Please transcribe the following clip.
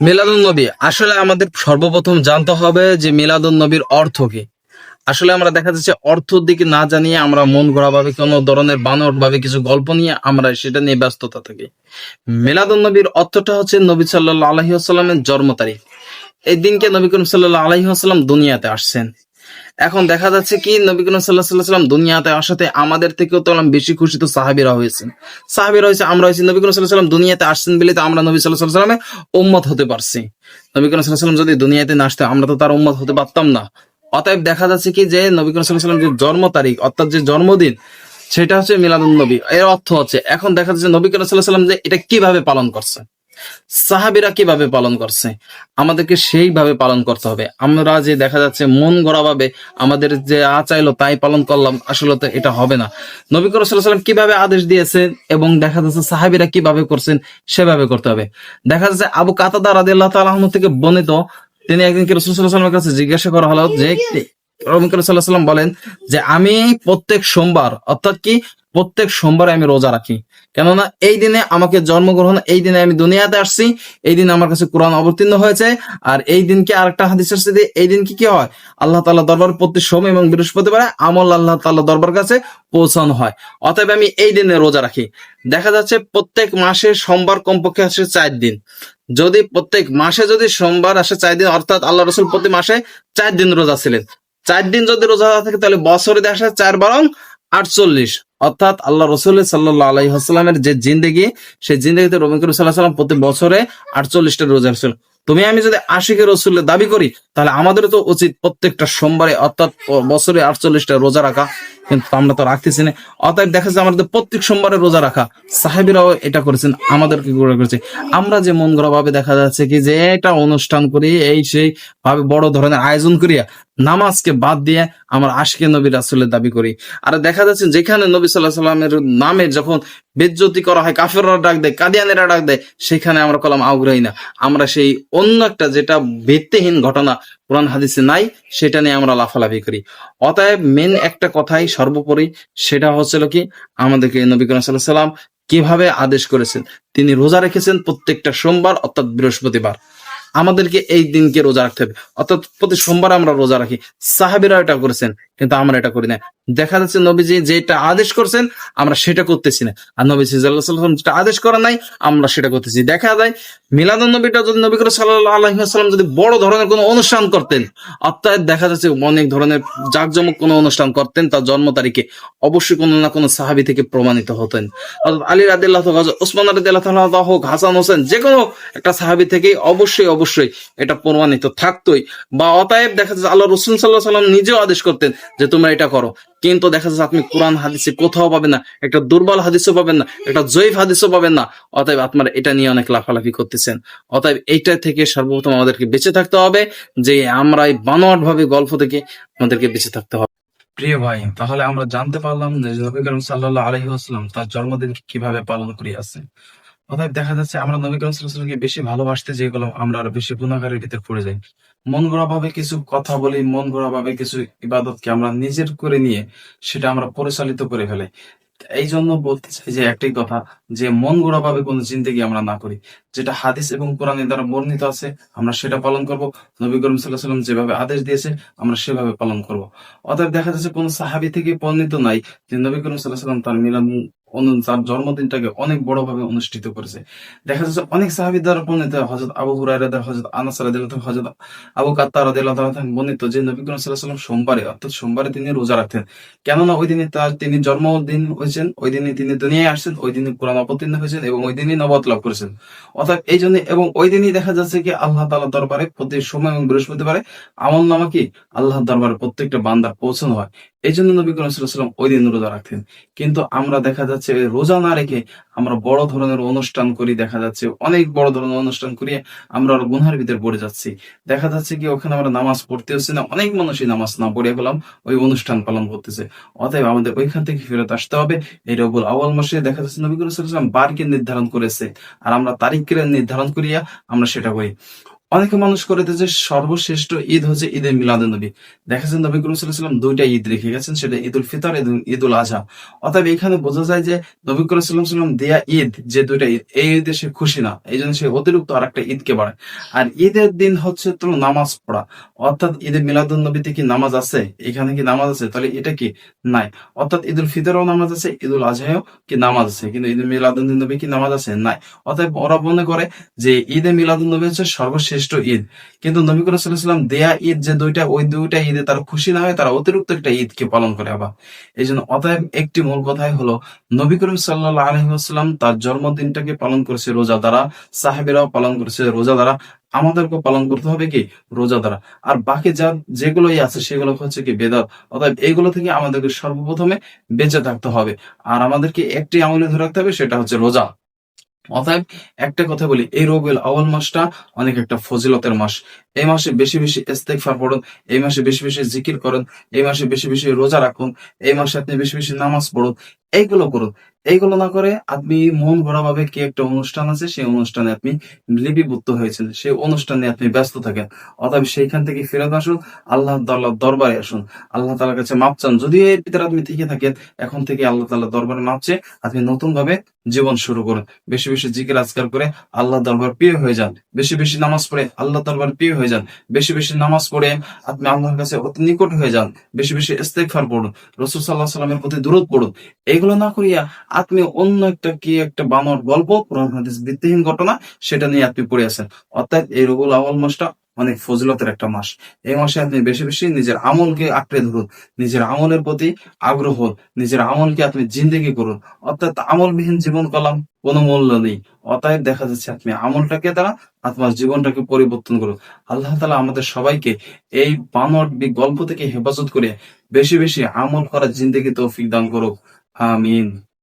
মিলাদুন নবী, আসলে আমাদের সর্বপ্রথম জানতে হবে যে মিলাদুল নবীর অর্থ কি। আসলে আমরা দেখা যাচ্ছে অর্থর দিকে না জানিয়ে আমরা মন ভাবে কোনো ধরনের বানর ভাবে কিছু গল্প নিয়ে আমরা সেটা নিয়ে ব্যস্ততা থাকি। মিলাদুল নবীর অর্থটা হচ্ছে নবী সাল্লাহ আলহিহাস্লামের জন্ম তারিখ। এই দিনকে নবী করিম সাল্লাহ আলহিহাস্লাম দুনিয়াতে আসছেন। এখন দেখা যাচ্ছে কি, নবী করিম সাল্লাহ সাল্লাম দুনিয়াতে আসাতে আমাদের থেকেও তো বেশি খুশি তো সাহাবিরা হয়েছেন। সাহাবিরা হয়েছে, আমরা হয়েছি, নবী করিম সাল্লাহ দুনিয়াতে আসছেন বলে তো আমরা নবী সাল্লাহ সাল্লামে উম্মত হতে পারছি। নবী করিম সাল্লাহ সাল্লাম যদি দুনিয়াতে না আসতে, আমরা তো তার উম্মত হতে পারতাম না। অতএব দেখা যাচ্ছে কি যে, নবী করিম সাল্লাহ সাল্লাম যে জন্ম তারিখ, অর্থাৎ যে জন্মদিন, সেটা হচ্ছে মিলাদুন নবী, এর অর্থ হচ্ছে, এখন দেখা যাচ্ছে নবী করিম সাল্লাহ সাল্লাম যে এটা কীভাবে পালন করছে সাহাবিরা কীভাবে পালন করছে? আমাদেরকে সেইভাবে পালন করতে হবে। আমরা যে দেখা যাচ্ছে মন গড়া ভাবে আমাদের যে আ চাইলো তাই পালন করলাম, আসলে তো এটা হবে না। নবী করিম সাল্লাহ সাল্লাম কীভাবে আদেশ দিয়েছেন এবং দেখা যাচ্ছে সাহাবিরা কীভাবে করছেন সেভাবে করতে হবে। দেখা যাচ্ছে আবু কাতাদা রাদি আল্লাহ তালাহন থেকে বর্ণিত, তিনি একদিনকে রসুল সাল্লাহ সাল্লামের কাছে জিজ্ঞাসা করা হলো যে করিম সাল্লাহ সাল্লাম বলেন যে, আমি প্রত্যেক সোমবার, অর্থাৎ কি প্রত্যেক সোমবারে আমি রোজা রাখি। কেননা এই দিনে আমাকে জন্মগ্রহণ, এই দিনে আমি দুনিয়াতে আসছি, এই দিন আমার কাছে কোরআন অবতীর্ণ হয়েছে, আর এই দিনকে আরেকটা হাদিস আসছে যে এই দিন কি কি হয়? আল্লাহ তাল্লাহ দরবার প্রতি সোম এবং বৃহস্পতিবারে আমল আল্লাহ তাল্লাহ দরবার কাছে পৌঁছানো হয়। অতএব আমি এই দিনে রোজা রাখি। দেখা যাচ্ছে প্রত্যেক মাসে সোমবার কমপক্ষে আসে চার দিন। যদি প্রত্যেক মাসে যদি সোমবার আসে চার দিন, অর্থাৎ আল্লাহ রসুল প্রতি মাসে চার দিন রোজা ছিলেন। চার দিন যদি রোজা থাকে, তাহলে বছরে দেখা চার বারং আটচল্লিশ। অর্থাৎ আল্লাহ রসুল সাল্লাহ আলহিহাস্লামের যে জিন্দগি, সেই জিন্দগিতে রবি করিম সাল্লাহ সাল্লাম প্রতি বছরে আটচল্লিশটা রোজা ছিল তুমি আমি যদি আশিকে রসুলের দাবি করি, তাহলে আমাদের তো উচিত প্রত্যেকটা সোমবারে, অর্থাৎ বছরে আটচল্লিশটা রোজা রাখা। কিন্তু আমরা তো রাখতেছি না। অতএব দেখা যায় আমাদের প্রত্যেক সোমবারে রোজা রাখা। সাহেবেরাও এটা করেছেন, আমাদেরকে করে করেছে। আমরা যে মন ভাবে দেখা যাচ্ছে কি যে, এটা অনুষ্ঠান করি, এই সেই ভাবে বড় ধরনের আয়োজন করিয়া নামাজকে বাদ দিয়ে আমরা আশকে নবী রাসুলের দাবি করি। আর দেখা যাচ্ছে যেখানে নবী সাল্লাহ সাল্লামের নামে যখন বেজ্জতি করা হয়, কাফেররা ডাক দেয়, কাদিয়ানেরা ডাক দেয়, সেখানে আমরা কলাম আগ্রহী না। আমরা সেই অন্য একটা যেটা ভিত্তিহীন ঘটনা কোরআন হাদিসে নাই, সেটা নিয়ে আমরা লাফালাফি করি। অতএব মেন একটা কথাই সর্বোপরি, সেটা হচ্ছিল কি, আমাদেরকে নবী করিম সাল্লাহ সাল্লাম কীভাবে আদেশ করেছেন? তিনি রোজা রেখেছেন প্রত্যেকটা সোমবার, অর্থাৎ বৃহস্পতিবার। আমাদেরকে এই দিনকে রোজা রাখতে হবে। অর্থাৎ প্রতি সোমবার আমরা রোজা রাখি। সাহাবিরা এটা করেছেন। কিন্তু আমরা এটা করি না। দেখা যাচ্ছে নবীজি যেটা আদেশ করছেন, আমরা সেটা করতেছি না। আর নবীজি সাল্লাম যেটা আদেশ করা নাই, আমরা সেটা করতেছি। দেখা যায়, মিলাদুন নবীটা যদি নবী করে সাল্লাহ আলহিহাস্লাম যদি বড় ধরনের কোনো অনুষ্ঠান করতেন, অর্থাৎ দেখা যাচ্ছে অনেক ধরনের জাকজমক কোনো অনুষ্ঠান করতেন, তার জন্ম তারিখে অবশ্যই কোনো না কোনো সাহাবি থেকে প্রমাণিত হতেন। অর্থাৎ আলী রাদিল্লাহ ওসমান রাদিল্লাহ হোক, হাসান হোসেন, যে কোনো একটা সাহাবি থেকে অবশ্যই অবশ্যই এটা প্রমাণিত থাকতোই। বা অতএব দেখা যাচ্ছে আল্লাহ রসুল সাল্লাহ সাল্লাম নিজেও আদেশ করতেন যে তোমরা এটা করো। কিন্তু দেখা যাচ্ছে আপনি কোরআন হাদিসে কোথাও পাবেন না, একটা দুর্বল হাদিসও পাবেন না, একটা জৈব হাদিসও পাবেন না। অতএব আপনারা এটা নিয়ে অনেক লাফালাফি করতেছেন। অতএব এইটা থেকে সর্বপ্রথম আমাদেরকে বেঁচে থাকতে হবে যে আমরা এই বানোয়াট ভাবে গল্প থেকে আমাদেরকে বেঁচে থাকতে হবে। প্রিয় ভাই, তাহলে আমরা জানতে পারলাম যে নবী করিম সাল্লাহ আলহি আসলাম তার জন্মদিন কীভাবে পালন করিয়াছে অতএব দেখা যাচ্ছে আমরা নবী করিম সাল্লামকে বেশি ভালোবাসতে যেগুলো আমরা আরও বেশি গুণাগারের ভিতরে পড়ে যাই। মন গড়া কিছু কথা বলি, মন গড়া ভাবে কিছু ইবাদতকে আমরা নিজের করে নিয়ে সেটা আমরা পরিচালিত করে ফেলাই। এই জন্য বলতে চাই যে একটাই কথা, যে মন গড়া ভাবে কোনো জিন্দগি আমরা না করি। যেটা হাদিস এবং কোরআনে দ্বারা বর্ণিত আছে, আমরা সেটা পালন করব। নবী করিম সাল্লাহ সাল্লাম যেভাবে আদেশ দিয়েছে, আমরা সেভাবে পালন করব। অতএব দেখা যাচ্ছে কোনো সাহাবি থেকে বর্ণিত নাই যে নবী করিম সাল্লাহ সাল্লাম তার মিলাদ তার জন্মদিনটাকে অনেক বড় ভাবে অনুষ্ঠিত করেছে। দেখা যাচ্ছে অনেক সাহাবিদার বর্ণিত হজরত আবু হুরায়রা দ্বারা হজরত আনাস হজরত আবু কাত্তার বর্ণিত যে নবী সোমবারে, অর্থাৎ সোমবারে তিনি রোজা রাখতেন। কেননা ওই দিনে তার তিনি জন্মদিন হয়েছেন, ওই দিনে তিনি দুনিয়ায় আসছেন, ওই দিনে কোরআন অবতীর্ণ হয়েছেন এবং ওই দিনই নবত লাভ করেছেন। অর্থাৎ এই জন্য এবং ওই দিনই দেখা যাচ্ছে কি আল্লাহ তালা দরবারে প্রতি সময় এবং বৃহস্পতিবারে আমল নামা কি আল্লাহ দরবারে প্রত্যেকটা বান্দার পৌঁছানো হয়। এই জন্য নবী করিম ওয়াসাল্লাম ওই দিন রোজা রাখতেন। কিন্তু আমরা দেখা যাচ্ছে রোজা না রেখে আমরা বড় ধরনের অনুষ্ঠান করি, দেখা যাচ্ছে অনেক বড় ধরনের অনুষ্ঠান করিয়ে আমরা গুনহার ভিতরে পড়ে যাচ্ছি। দেখা যাচ্ছে কি ওখানে আমরা নামাজ পড়তে হচ্ছে না, অনেক মানুষই নামাজ না পড়ে গেলাম, ওই অনুষ্ঠান পালন করতেছে। অতএব আমাদের ওইখান থেকে ফেরত আসতে হবে। এই রবুল আওয়াল মাসে দেখা যাচ্ছে নবী করিম আলাইহি বারকে নির্ধারণ করেছে, আর আমরা তারিখকে নির্ধারণ করিয়া আমরা সেটা করি। অনেকে মানুষ করে যে সর্বশ্রেষ্ঠ ঈদ হচ্ছে ঈদে মিলাদুন নবী দেখেছেন নবী করিম সাল্লাম দুইটা ঈদ রেখে গেছেন, সেটা ঈদুল ফিতর এবং ঈদুল আজহা অতএব এখানে বোঝা যায় যে নবী করিম সাল্লাম সাল্লাম দেয়া ঈদ যে দুইটা ঈদ, এই ঈদে সে খুশি না, এই জন্য সে অতিরিক্ত আর একটা ঈদকে বাড়ায়। আর ঈদের দিন হচ্ছে তো নামাজ পড়া। অর্থাৎ ঈদে মিলাদুন নবীতে কি নামাজ আছে? এখানে কি নামাজ আছে? তাহলে এটা কি? নাই। অর্থাৎ ঈদুল ফিতরও নামাজ আছে, ঈদুল আজহাও কি নামাজ আছে, কিন্তু ঈদে মিলাদুন নবী কি নামাজ আছে? নাই। অতএব ওরা মনে করে যে ঈদে মিলাদুন নবী হচ্ছে সর্বশ্রেষ্ঠ ঈদ। কিন্তু নবী করিম ওয়াসাল্লাম দেয়া ঈদ যে দুইটা, ওই দুইটা ঈদে তারা খুশি না হয় তারা অতিরিক্ত একটা ঈদকে পালন করে আবার। এই জন্য অতএব একটি মূল কথাই হলো, নবী করিম সাল্লাহ আলহিহাস্লাম তার জন্মদিনটাকে পালন করেছে রোজা দ্বারা, সাহেবেরাও পালন করেছে রোজা দ্বারা আমাদেরকে পালন করতে হবে কি? রোজা দ্বারা। আর বাকি যা, যেগুলোই আছে সেগুলো হচ্ছে কি বেদাত। অতএব এইগুলো থেকে আমাদেরকে সর্বপ্রথমে বেঁচে থাকতে হবে। আর আমাদেরকে একটি আমলে ধরে রাখতে হবে, সেটা হচ্ছে রোজা। অতএব একটা কথা বলি এই রবিউল আউয়াল মাসটা অনেক একটা ফজিলতের মাস। এই মাসে বেশি বেশি ইস্তেগফার পড়ুন, এই মাসে বেশি বেশি জিকির করুন, এই মাসে বেশি বেশি রোজা রাখুন, এই মাসে আপনি বেশি বেশি নামাজ পড়ুন, এইগুলো করুন। এইগুলো না করে আপনি মন ভরা ভাবে কি একটা অনুষ্ঠান আছে, সেই অনুষ্ঠানে আপনি লিপিবদ্ধ হয়েছেন, সেই অনুষ্ঠানে আপনি ব্যস্ত থাকেন। অতএব সেইখান থেকে ফেরত আসুন, আল্লাহ তাল্লাহ দরবারে আসুন। আল্লাহ তালার কাছে মাপ চান। যদি এর ভিতরে আপনি থেকে থাকেন, এখন থেকে আল্লাহ তাল্লাহ দরবারে মাপ চেয়ে আপনি নতুন ভাবে জীবন শুরু করুন। বেশি বেশি জিকির আজকার করে আল্লাহ দরবার প্রিয় হয়ে যান। বেশি বেশি নামাজ পড়ে আল্লাহ দরবার প্রিয় হয়ে যান। বেশি বেশি নামাজ পড়ে আপনি আল্লাহর কাছে অতি নিকট হয়ে যান। বেশি বেশি ইস্তেকফার পড়ুন। রসুল সাল্লাহ সাল্লামের প্রতি দূরত পড়ুন। এগুলো না করিয়া আপনি অন্য একটা কি একটা বানর গল্প কোরআন হাদিস ভিত্তিহীন ঘটনা, সেটা নিয়ে আপনি পড়ে আছেন। অর্থাৎ এই রবুল আওয়াল মাসটা অনেক ফজিলতের একটা মাস। এই মাসে আপনি বেশি বেশি নিজের আমলকে আঁকড়ে ধরুন। নিজের আমলের প্রতি আগ্রহ, নিজের আমলকে আপনি জিন্দেগি করুন। অর্থাৎ আমলবিহীন জীবন কলাম কোনো মূল্য নেই। অতএব দেখা যাচ্ছে আপনি আমলটাকে দ্বারা আপনার জীবনটাকে পরিবর্তন করুন। আল্লাহ তালা আমাদের সবাইকে এই বানর গল্প থেকে হেফাজত করে বেশি বেশি আমল করার জিন্দেগি তৌফিক দান করুক। আমিন।